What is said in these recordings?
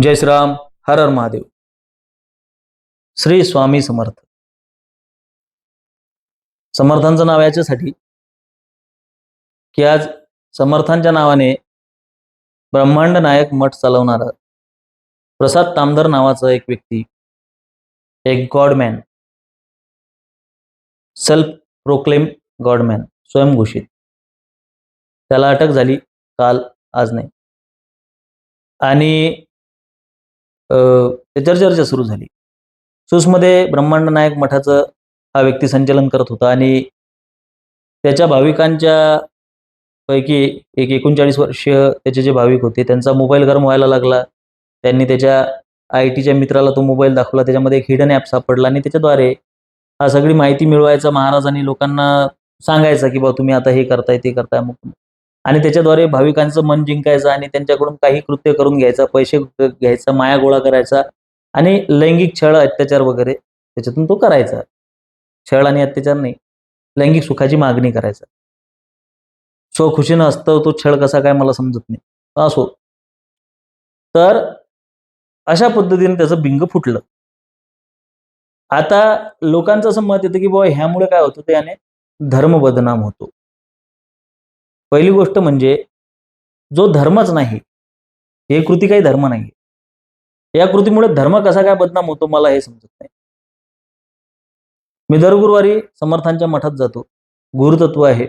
जय श्रीराम हर हर महादेव। श्री स्वामी समर्थ। समर्थांचं नाव याच्यासाठी की आज समर्थांच्या नावाने ब्रह्मांड नायक मठ चालवणारा प्रसाद तामदर नावाचा एक व्यक्ती एक गॉडमॅन सेल्फ प्रोक्लेम गॉडमॅन स्वयंघोषित. त्याला अटक झाली काल आज नाही. आणि त्याच्यावर चर्चा सुरू झाली. सुसमध्ये ब्रह्मांड नायक मठाचं हा व्यक्ती संचलन करत होता आणि त्याच्या भाविकांच्या पैकी एक एकोणचाळीस वर्ष त्याचे जे भाविक होते त्यांचा मोबाईल गरम व्हायला लागला. त्यांनी त्याच्या आय टीच्या मित्राला तो मोबाईल दाखवला. त्याच्यामध्ये एक हिडन ॲप सापडला आणि त्याच्याद्वारे हा सगळी माहिती मिळवायचा महाराजांनी लोकांना सांगायचा की बा तुम्ही आता हे करताय ते करताय मग आणि त्याच्याद्वारे भाविकांचं मन जिंकायचं आणि त्यांच्याकडून काही कृत्य करून घ्यायचं पैसे घ्यायचा माया गोळा करायचा आणि लैंगिक छळ अत्याचार वगैरे त्याच्यातून तो करायचा. छळ आणि अत्याचार नाही लैंगिक सुखाची मागणी करायचा. स्वखुशीनं असतं तो छळ कसा काय मला समजत नाही. असो. तर अशा पद्धतीने त्याचं बिंग फुटलं. आता लोकांचं असं मत येतं की बाबा ह्यामुळे काय होतं ते याने धर्म बदनाम होतो. पहिली गोष्ट म्हणजे जो धर्मच नाही हे कृती काही धर्म नाही. या कृतीमुळे धर्म कसा काय बदनाम होतो मला हे समजत नाही. मी दर गुरुवारी समर्थांच्या मठात जातो. गुरुतत्व आहे.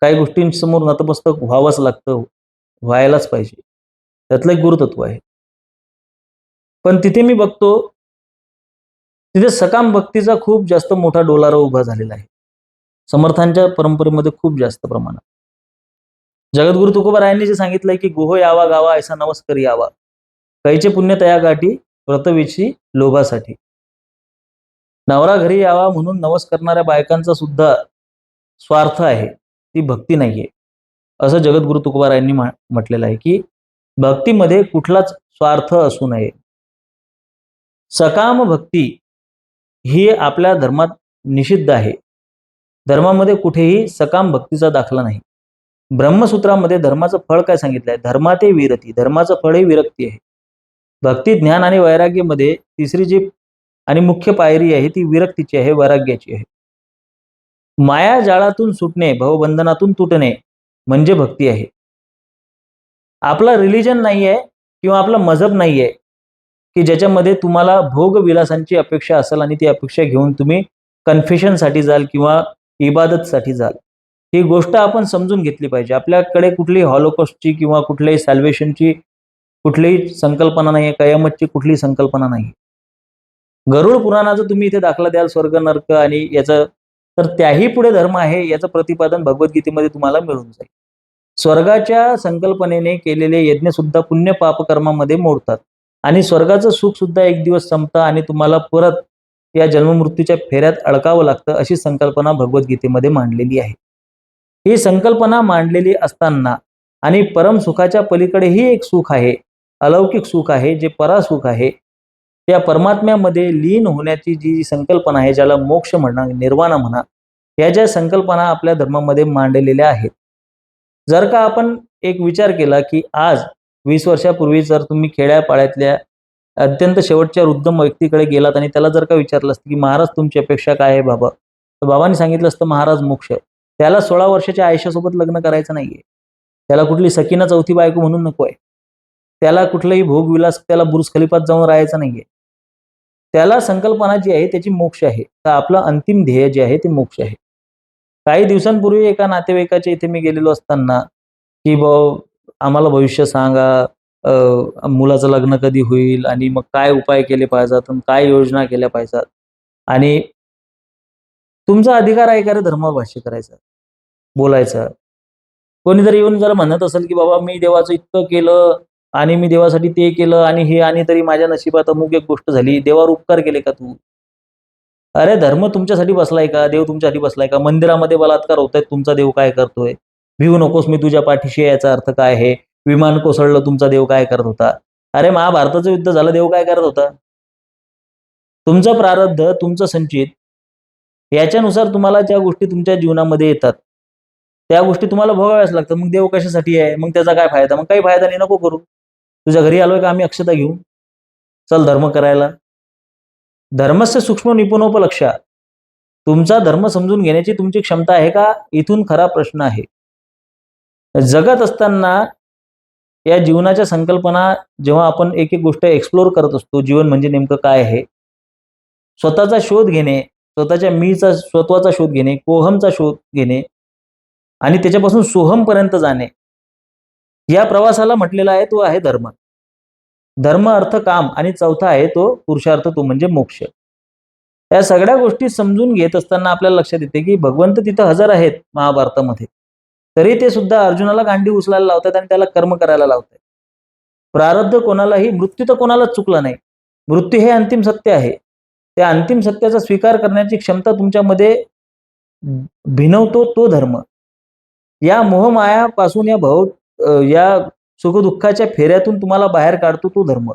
काही गोष्टींसमोर नतमस्तक व्हावंच लागतं व्हायलाच पाहिजे. त्यातलं एक गुरुतत्व आहे. पण तिथे मी बघतो तिथे सकाम भक्तीचा खूप जास्त मोठा डोलारा उभा झालेला आहे. समर्थांच्या परंपरेमध्ये खूप जास्त प्रमाणात. जगद्गुरु तुकोबारायांनी जे सांगितलंय की गुहो यावा गावा ऐसा नमस्कार यावा. कैचे पुण्य तया गाठी व्रतविची लोभासाठी. नवरा घरी यावा म्हणून नवस करणाऱ्या बायकांचा सुद्धा स्वार्थ आहे. ती भक्ती नाहीये. असं जगद्गुरु तुकोबारायांनी म्हटलेलं आहे की भक्तीमध्ये कुठलाच स्वार्थ असू नये. सकाम भक्ती ही आपल्या धर्मात निषिद्ध आहे. धर्मामध्ये कुठेही सकाम भक्तीचा दाखला नाही. ब्रह्मसूत्रामध्ये धर्माचं फळ काय सांगितलंय? धर्माते विरती धर्माचं फळ हे विरक्ती आहे. भक्ती ज्ञान आणि वैराग्यमध्ये तिसरी जी आणि मुख्य पायरी आहे ती विरक्तीची आहे वैराग्याची आहे. माया जाळातून सुटणे भवबंधनातून तुटणे म्हणजे भक्ती आहे. आपला रिलिजन नाही आहे किंवा आपला मजहब नाही आहे की ज्याच्यामध्ये तुम्हाला भोग विलासांची अपेक्षा असेल आणि ती अपेक्षा घेऊन तुम्ही कन्फेशनसाठी जाल किंवा इबादतसाठी जाल. ही गोष्ट आपण समजून घेतली पाहिजे. आपल्याकडे कुठलीही हॉलोकॉस्टची किंवा कुठल्याही सॅल्वेशनची कुठलीही संकल्पना नाही आहे कयामतची कुठलीही संकल्पना नाही गरुड पुराणाचा तुम्ही इथे दाखला द्याल स्वर्ग नर्क आणि याचं तर त्याही पुढे धर्म आहे याचं प्रतिपादन भगवद्गीतेमध्ये तुम्हाला मिळून जाईल. स्वर्गाच्या संकल्पनेने केलेले यज्ञ सुद्धा पुण्य पापकर्मामध्ये मोडतात. आणि स्वर्गाचं सुख सुद्धा एक दिवस संपतं आणि तुम्हाला परत या जन्ममृत्यूच्या फेऱ्यात अडकावं लागतं अशी संकल्पना भगवद्गीतेमध्ये मांडलेली आहे. ही संकल्पना मांडलेली असताना आणि परम सुखाच्या पलीकडेही एक सुख आहे अलौकिक सुख आहे जे परासुख आहे त्या परमात्म्यामध्ये लीन होण्याची जी संकल्पना आहे ज्याला मोक्ष म्हणा निर्वाणा म्हणा या ज्या संकल्पना आपल्या धर्मामध्ये मांडलेल्या आहेत. जर का आपण एक विचार केला की आज वीस वर्षापूर्वी जर तुम्ही खेड्यापाड्यातल्या अत्यंत शेवटच्या वृद्ध व्यक्तीकडे गेलात आणि त्याला जर का विचारलं असतं की महाराज तुमची अपेक्षा काय आहे बाबा? तर बाबांनी सांगितलं असतं महाराज मोक्ष त्याला सोळा वर्षाच्या आयुष्यासोबत लग्न करायचं नाहीये. त्याला कुठली सकीना चौथी बायको म्हणून नको आहे. त्याला कुठलाही भोगविलास त्याला बुरुज खलिफात जाऊन राहायचं नाहीये. त्याला संकल्पना जी आहे त्याची मोक्ष आहे. तर आपलं अंतिम ध्येय जे आहे ते मोक्ष आहे. काही दिवसांपूर्वी एका नातेवाईकाच्या इथे मी गेलेलो असताना की ब आम्हाला भविष्य सांगा मुलाचं लग्न कधी होईल आणि मग काय उपाय केले पाहिजेत काय योजना केल्या पाहिजेत. आणि तुमचा अधिकार आहे का रे धर्मभाष्य करायचा? बोलायचं. कोणीतरी येऊन जर म्हणत असेल की बाबा मी देवाचं इतकं केलं आणि मी देवासाठी ते केलं आणि हे आणि तरी माझ्या नशिबात अमुक एक गोष्ट झाली देवावर उपकार केले का तू? अरे धर्म तुमच्यासाठी बसलाय का? देव तुमच्यासाठी बसलाय का? मंदिरामध्ये बलात्कार होत आहेत तुमचा देव काय करतोय? भिवू नकोस मी तुझ्या पाठीशी याचा अर्थ काय आहे? विमान कोसळलं तुमचा देव काय करत होता? अरे महाभारताचं युद्ध झालं देव काय करत होता? तुमचं प्रारब्ध तुमचं संचित याच्यानुसार तुम्हाला ज्या गोष्टी तुमच्या जीवनामध्ये येतात त्या गोष्टी तुम्हाला भोगाव्याच लागतात. मग देव कशासाठी आहे? मग त्याचा काय फायदा? मग काही फायदा नाही नको करू. तुझ्या घरी आलोय का आम्ही अक्षता घेऊ चल धर्म करायला. धर्मस्य सूक्ष्म निपुणोपलक्षा तुमचा धर्म समजून घेण्याची तुमची क्षमता आहे का? इथून खरा प्रश्न आहे. जगत असताना या जीवनाच्या संकल्पना जेव्हा आपण एक एक गोष्ट एक्सप्लोर करत असतो जीवन म्हणजे नेमकं काय आहे? स्वतःचा शोध घेणे स्वतःच्या मीचा स्वत्वाचा शोध घेणे कोहमचा शोध घेणे आणि त्याच्यापासून सोहमपर्यंत जाणे. या प्रवासाला म्हटलेला आहे तो आहे धर्म. धर्म अर्थ काम आणि चौथा आहे तो पुरुषार्थ तो म्हणजे मोक्ष. या सगळ्या गोष्टी समजून घेत असताना आपल्याला लक्षात येते की भगवंत तिथं हजर आहेत महाभारतामध्ये. तरी ते सुद्धा अर्जुनाला गांडी उचलायला लावतात आणि त्याला कर्म करायला लावतात प्रारब्ध कोणालाही मृत्यू तर कोणालाच चुकला नाही. मृत्यू हे अंतिम सत्य आहे. त्या अंतिम सत्याचा स्वीकार करण्याची क्षमता तुमच्यामध्ये भिनवतो तो धर्म. या मोहमायापासून या भाव या सुखदुःखाच्या फेऱ्यातून तुम्हाला बाहेर काढतो तो धर्म.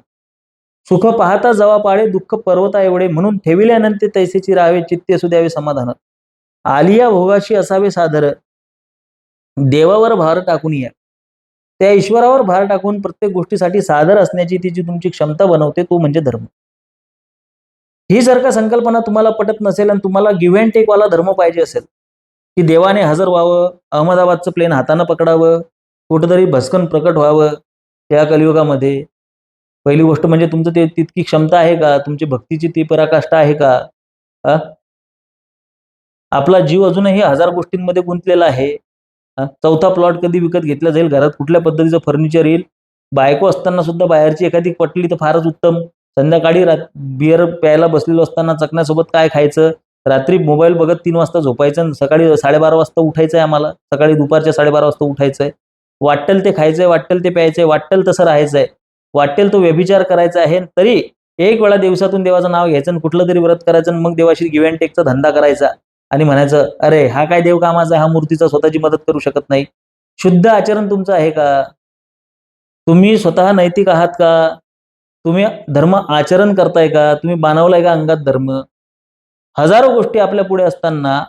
सुख पाहता जवा पाळे दुःख पर्वता एवढे म्हणून ठेविल्यानंतर तैसेची राहावे चित्ते असू द्यावे समाधान. आलिया भोगाशी असावे सादर. देवावर भार टाकून या. त्या ईश्वरावर भार टाकून प्रत्येक गोष्टीसाठी सादर असण्याची ती जी तुमची क्षमता बनवते तो म्हणजे धर्म. ही जर का संकल्पना तुम्हाला पटत नसेल आणि तुम्हाला गिव्ह अँड टेकवाला धर्म पाहिजे असेल की देवाने हजर व्हावं अहमदाबादचं प्लेन हातानं पकडावं कुठंतरी भस्कन प्रकट व्हावं या कलियुगामध्ये. पहिली गोष्ट म्हणजे तुमचं ते तितकी क्षमता आहे का? तुमची भक्तीची ती पराकाष्ठा आहे का? आपला जीव अजूनही हजार गोष्टींमध्ये गुंतलेला आहे. चौथा प्लॉट कधी विकत घेतला जाईल? घरात कुठल्या पद्धतीचं फर्निचर येईल? बायको असताना सुद्धा बाहेरची एखादी पटली तर फारच उत्तम. संध्याकाळी रात बिअर प्यायला बसलेलो असताना चकण्यासोबत काय खायचं? रात्री मोबाईल बघत तीन वाजता झोपायचं आणि सकाळी साडेबारा वाजता उठायचं आहे आम्हाला. सकाळी दुपारच्या साडेबारा वाजता उठायचं आहे वाटेल ते खायचंय वाटेल ते प्यायचंय वाटेल तसं राहायचंय. वाटेल तो व्यभिचार करायचा आहे. तरी एक वेळा दिवसातून देवाचं नाव घ्यायचं आणि कुठलं तरी व्रत करायचं आणि मग देवाशी गिव्ह अँड टेकचा धंदा करायचा आणि म्हणायचं अरे हा काय देव कामाचा हा मूर्तीचा स्वतःची मदत करू शकत नाही. शुद्ध आचरण तुमचं आहे का? तुम्ही स्वतः नैतिक आहात का? तुम्ही धर्म आचरण करताय का? तुम्ही बाणवलाय का अंगात धर्म? हजारो गोष्टी आपल्या पुढे असताना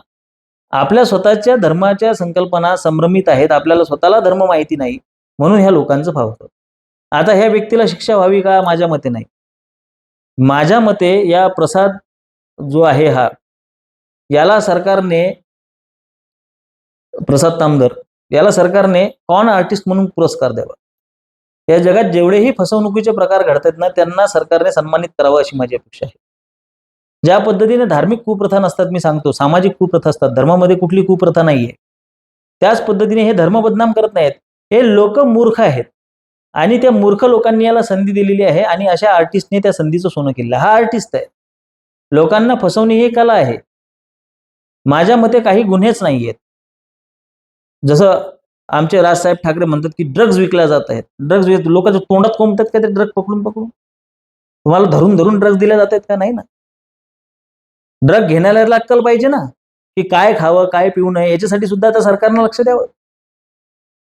आपल्या स्वतःच्या धर्माच्या संकल्पना संभ्रमित आहेत. आपल्याला स्वतःला धर्म माहिती नाही. म्हणून ह्या लोकांचं फावतं आता ह्या व्यक्तीला शिक्षा व्हावी का? माझ्या मते नाही. माझ्या मते या प्रसाद जो आहे हा याला सरकारने प्रसाद तामदर याला सरकारने कॉन आर्टिस्ट म्हणून पुरस्कार द्यावा. या जगात जेवढेही फसवणुकीचे प्रकार घडतात ना त्यांना सरकारने सन्मानित करावं अशी माझी अपेक्षा आहे. ज्या पद्धतीने धार्मिक कुप्रथा नसतात मी सांगतो सामाजिक कुप्रथा असतात धर्मामध्ये कुठली कुप्रथा नाहीये. त्याच पद्धतीने हे धर्म बदनाम करत नाहीत. हे लोक मूर्ख आहेत. आणि त्या मूर्ख लोकांनी याला संधी दिलेली आहे आणि अशा आर्टिस्टने त्या संधीचं सोनं केलं हा आर्टिस्ट आहे. लोकांना फसवणे ही कला आहे. माझ्या मते काही गुन्हेच नाही आहेत जसं आमचे राजसाहेब ठाकरे म्हणतात की ड्रग्ज विकल्या जात आहेत. ड्रग्ज लोकांच्या तोंडात कोंबतात का ते ड्रग पकडून पकडून तुम्हाला धरून धरून ड्रग्ज दिल्या जात आहेत का? नाही ना. ड्रग घेण्याला अक्कल पाहिजे ना? की काय खावं काय पिऊ नये याच्यासाठी सुद्धा आता सरकारनं लक्ष द्यावं.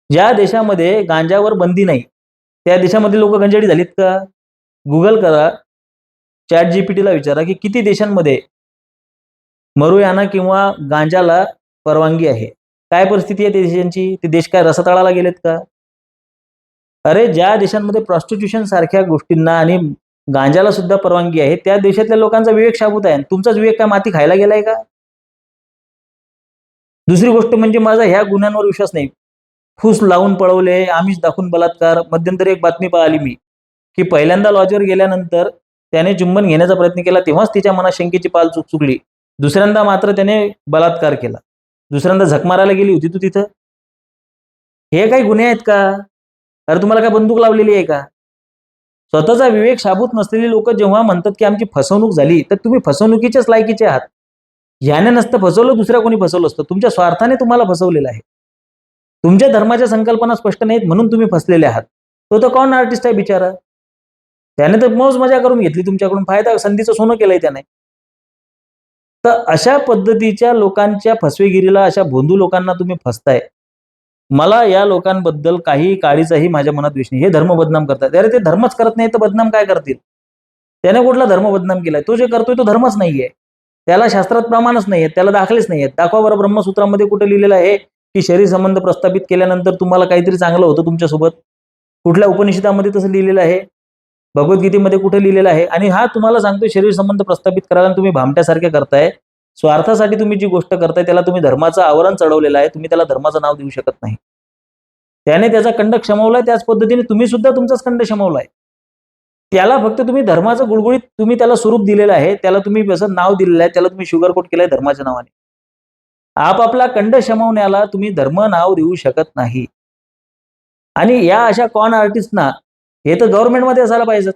ज्या देशामध्ये गांजावर बंदी नाही त्या देशामध्ये लोक गंजाडी झालीत का? गुगल करा चॅट जीपीटीला विचारा की किती देशांमध्ये मरुयाना किंवा गांजाला परवानगी आहे? काय परिस्थिती आहे त्या देशांची? ते देश काय रसतळाला गेलेत का? अरे ज्या देशांमध्ये प्रॉस्टिट्यूशन सारख्या गोष्टींना आणि गांजाला सुद्धा परवानगी आहे. त्या देशातल्या लोकांचा विवेक शाबूत आहे. आणि तुमचाच विवेक काय? माती खायला गेलाय का? दुसरी गोष्ट म्हणजे माझा ह्या गुन्ह्यांवर विश्वास नाही. फूस लावून पळवले आमिष दाखवून बलात्कार. मध्यंतरी एक बातमी पाहिली मी की पहिल्यांदा लॉजवर गेल्यानंतर त्याने चुंबन घेण्याचा प्रयत्न केला तेव्हाच तिच्या मनात शंकेची पाल चुक चुकली दुसऱ्यांदा मात्र त्याने बलात्कार केला. दुसऱ्यांदा झक मारायला गेली होती तू तिथं? हे काही गुन्हे आहेत का? अरे तुम्हाला काय बंदूक लावलेली आहे का? स्वतःचा विवेक शाबूत नसलेली लोक जेव्हा म्हणतात की आमची फसवणूक झाली तर तुम्ही फसवणुकीच्याच लायकीचे आहात. ह्याने नसतं फसवलं दुसऱ्या कोणी फसवलं असतं. तुमच्या स्वार्थाने तुम्हाला फसवलेलं आहे. तुमच्या धर्माच्या संकल्पना स्पष्ट नाहीत म्हणून तुम्ही फसलेले आहात. तो तर कोण आर्टिस्ट आहे बिचारा? त्याने तर मौज मजा करून घेतली तुमच्याकडून. फायदा संधीचं सोनं केलंय त्याने. तर अशा पद्धतीच्या लोकांच्या फसवेगिरीला अशा भोंदू लोकांना तुम्ही फसताय. मला या लोकांबद्दल काही काळीचाही माझ्या मनात विष नाही. हे धर्म बदनाम करतात. अरे ते धर्मच करत नाही तर बदनाम काय करतील? त्याने कुठला धर्म बदनाम केलाय? तो जे करतोय तो धर्मच नाहीये. त्याला शास्त्रात प्रमाणच नाहीये त्याला दाखलेच नाहीयेत दाखवा बरं ब्रह्मसूत्रामध्ये कुठे लिहिलेलं आहे की शरीर संबंध प्रस्थापित केल्यानंतर तुम्हाला काहीतरी चांगलं होतं तुमच्यासोबत? कुठल्या उपनिषदामध्ये तसं लिहिलेलं आहे? भगवद्गीतेमध्ये कुठे लिहिलेलं आहे? आणि हा तुम्हाला सांगतो शरीर संबंध प्रस्थापित करायला तुम्ही भामट्यासारखे करताय. स्वार्थासाठी तुम्ही जी गोष्ट करताय त्याला तुम्ही धर्माचं आवरण चढवलेलं आहे तुम्ही त्याला धर्माचं नाव देऊ शकत नाही. त्याने त्याचा कंड क्षमवलाय त्याच पद्धतीने तुम्ही सुद्धा तुमचाच कंड क्षमवलाय. त्याला फक्त तुम्ही धर्माचं गुळगुळीत तुम्ही त्याला स्वरूप दिलेलं आहे त्याला तुम्ही असं नाव दिलेलं आहे त्याला तुम्ही शुगर कोट केलंय धर्माच्या नावाने. आपापला कंड शमवण्याला तुम्ही धर्म नाव देऊ शकत नाही. आणि या अशा कॉन आर्टिस्टना हे तर गव्हर्नमेंटमध्ये असायला पाहिजे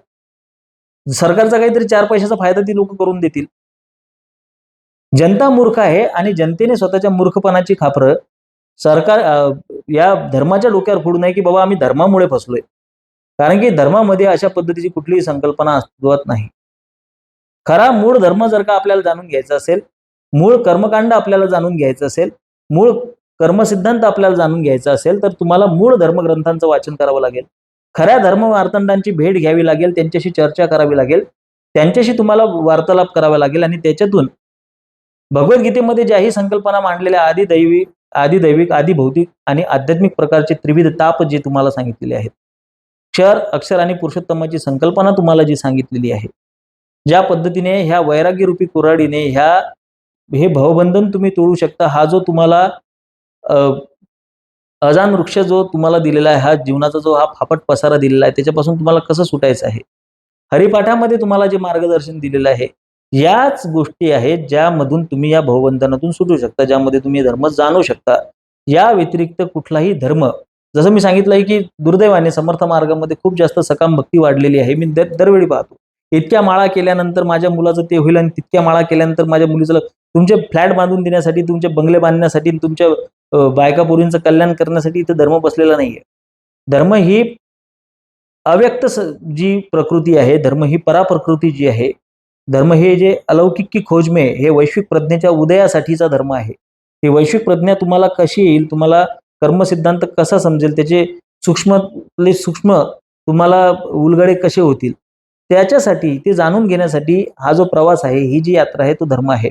सरकारचा काहीतरी चार पैशाचा फायदा ती लोक करून देतील. जनता मूर्ख आहे आणि जनतेने स्वतःच्या मूर्खपणाची खापरं सरकार अं, या धर्माच्या डोक्यावर फोडू नये की बाबा आम्ही धर्मामुळे फसलोय. कारण की धर्मामध्ये अशा पद्धतीची कुठलीही संकल्पना अस्तित्वात नाही. खरा मूळ धर्म जर का आपल्याला जाणून घ्यायचा असेल मूळ कर्मकांड आपल्याला जाणून घ्यायचं असेल मूळ कर्मसिद्धांत आपल्याला जाणून घ्यायचा असेल तर तुम्हाला मूळ धर्मग्रंथांचं वाचन करावं लागेल. खऱ्या धर्म वार्तंडांची भेट घ्यावी लागेल त्यांच्याशी चर्चा करावी लागेल त्यांच्याशी तुम्हाला वार्तालाप करावा लागेल आणि त्याच्यातून भगवद्गीतेमध्ये ज्याही संकल्पना मांडलेल्या आदी दैवी आदी दैविक आदी भौतिक आणि आध्यात्मिक प्रकारचे त्रिविध ताप जे तुम्हाला सांगितलेले आहेत. क्षर अक्षर आणि पुरुषोत्तमाची संकल्पना तुम्हाला जी सांगितलेली आहे ज्या पद्धतीने ह्या वैराग्य रूपी कुऱ्हाडीने ह्या हे भवबंधन तुम्ही तोडू शकता हा जो तुम्हाला अजान वृक्ष जो तुम्हाला दिलेला आहे हा जीवनाचा जो हा फापट पसारा दिलेला आहे त्याच्यापासून तुम्हाला कसं सुटायचं आहे? हरिपाठामध्ये तुम्हाला जे मार्गदर्शन दिलेलं आहे याच गोष्टी आहेत ज्यामधून तुम्ही या भवबंधनातून सुटू शकता ज्यामध्ये तुम्ही धर्म जाणू शकता. या व्यतिरिक्त कुठलाही धर्म जसं मी सांगितलं आहे की दुर्दैवाने समर्थ मार्गामध्ये खूप जास्त सकाम भक्ती वाढलेली आहे. मी दर दरवेळी पाहतो. इतक्या माळा केल्यानंतर माझ्या मुलाचं ते होईल आणि तितक्या माळा केल्यानंतर माझ्या मुलीचं तुमचे फ्लॅट बांधून देण्यासाठी तुमचे बंगले बांधण्यासाठी तुमच्या बायकापुरींचं कल्याण करण्यासाठी इथं धर्म बसलेला नाहीये. धर्म ही अव्यक्त जी प्रकृती आहे धर्म ही पराप्रकृती जी आहे धर्म हे जे अलौकिक की खोज में हे वैश्विक प्रज्ञेच्या उदयासाठीचा धर्म आहे. ही वैश्विक प्रज्ञा तुम्हाला कशी येईल तुम्हाला कर्मसिद्धांत कसा समजेल त्याचे सूक्ष्मतले सूक्ष्म तुम्हाला उलगडे कसे होतील त्याच्यासाठी ते जाणून घेण्यासाठी हा जो प्रवास आहे ही जी यात्रा आहे तो धर्म आहे.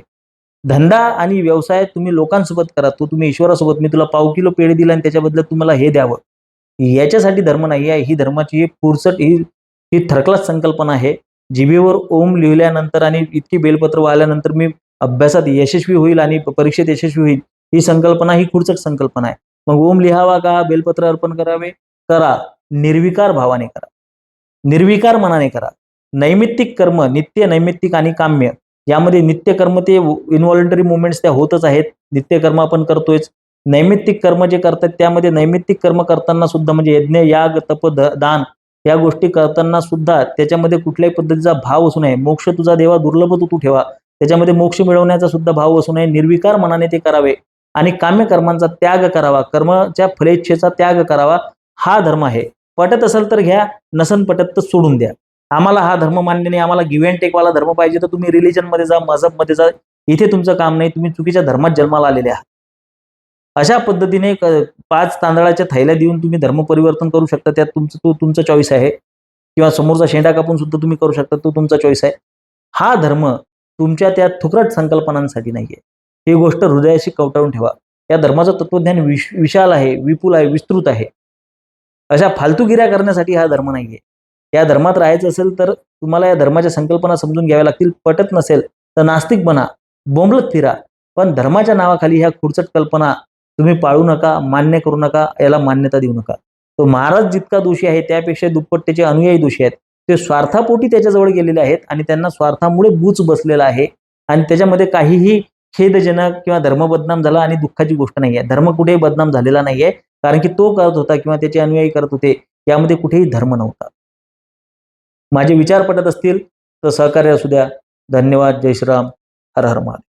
धंदा आणि व्यवसाय तुम्ही लोकांसोबत करा तो तुम्ही ईश्वरासोबत मी तुला पाव किलो पेढे दिला आणि त्याच्याबद्दल तुम्हाला हे द्यावं. याच्यासाठी धर्म नाही आहे ही धर्माची एक पुरसट ही ही थरकलाच संकल्पना आहे. जिभेवर ओम लिहिल्यानंतर आणि इतकी बेलपत्र वाहिल्यानंतर मी अभ्यासात यशस्वी होईल आणि परीक्षेत यशस्वी होईल ही संकल्पना ही खुरचट संकल्पना आहे. मग ओम लिहावा का? बेलपत्र अर्पण करावे? करा. निर्विकार भावाने करा. निर्विकार मनाने करा. नैमित्तिक कर्म नित्य नैमित्तिक आणि काम्य यामध्ये नित्य कर्म ते इन्व्हॉलंटरी मुवमेंट्स त्या होतच आहेत. नित्य कर्म आपण करतोयच. नैमित्तिक कर्म जे करतात त्यामध्ये नैमित्तिक कर्म करताना सुद्धा म्हणजे यज्ञ याग तप दान या गोष्टी करताना सुद्धा त्याच्यामध्ये कुठल्याही पद्धतीचा भाव असू नये. मोक्ष तुझा देवा दुर्लभ तू ठेवा. त्याच्यामध्ये मोक्ष मिळवण्याचा सुद्धा भाव असू नये. निर्विकार मनाने ते करावे आणि काम्य कर्मांचा त्याग करावा. कर्माच्या फलेच्छेचा त्याग करावा. हा धर्म आहे. पटत असेल तर घ्या नसन पटत तर सोडून द्या. आम्हाला हा धर्म मान्य नाही. आम्हाला गिव्ह अँड टेकवाला धर्म पाहिजे तर तुम्ही रिलिजनमध्ये जा मजहबमध्ये जा. इथे तुमचं काम नाही. तुम्ही चुकीच्या धर्मात जन्माला आलेले आहात. अशा पद्धतीने पाच तांदळाच्या थैल्या देऊन तुम्ही धर्म परिवर्तन करू शकता. त्यात तुमचं तो तुमचा चॉईस आहे. किंवा समोरचा शेंडा कापून सुद्धा तुम्ही करू शकता तो तुमचा चॉईस आहे. हा धर्म तुमच्या त्या थुकरट संकल्पनांसाठी नाहीये. ही गोष्ट हृदयाशी कवटाळून ठेवा. या धर्माचं तत्वज्ञान विश विशाल आहे विपुल आहे विस्तृत आहे. अशा फालतूगिऱ्या करण्यासाठी हा धर्म नाहीये. या धर्मात राहायचं असेल तर तुम्हाला या धर्माच्या संकल्पना समजून घ्याव्या लागतील. पटत नसेल तर नास्तिक बना बोंबलत फिरा. पण धर्माच्या नावाखाली ह्या खुडचट कल्पना तुम्ही पाळू नका मान्य करू नका याला मान्यता देऊ नका. तो महाराज जितका दोषी आहे त्यापेक्षा दुप्पट त्याचे अनुयायी दोषी आहेत. ते स्वार्थापोटी त्याच्याजवळ गेलेले आहेत आणि त्यांना स्वार्थामुळे बूच बसलेला आहे. आणि त्याच्यामध्ये काहीही खेदजनक किंवा धर्म बदनाम झाला आणि दुःखाची गोष्ट नाही आहे. धर्म कुठेही बदनाम झालेला नाहीये कारण की तो करत होता किंवा त्याचे अनुयायी करत होते यामध्ये कुठेही धर्म नव्हता. माझे विचार पटत असतील तर सहकार्य असू द्या. धन्यवाद. जय श्रीराम. हर हर महादेव.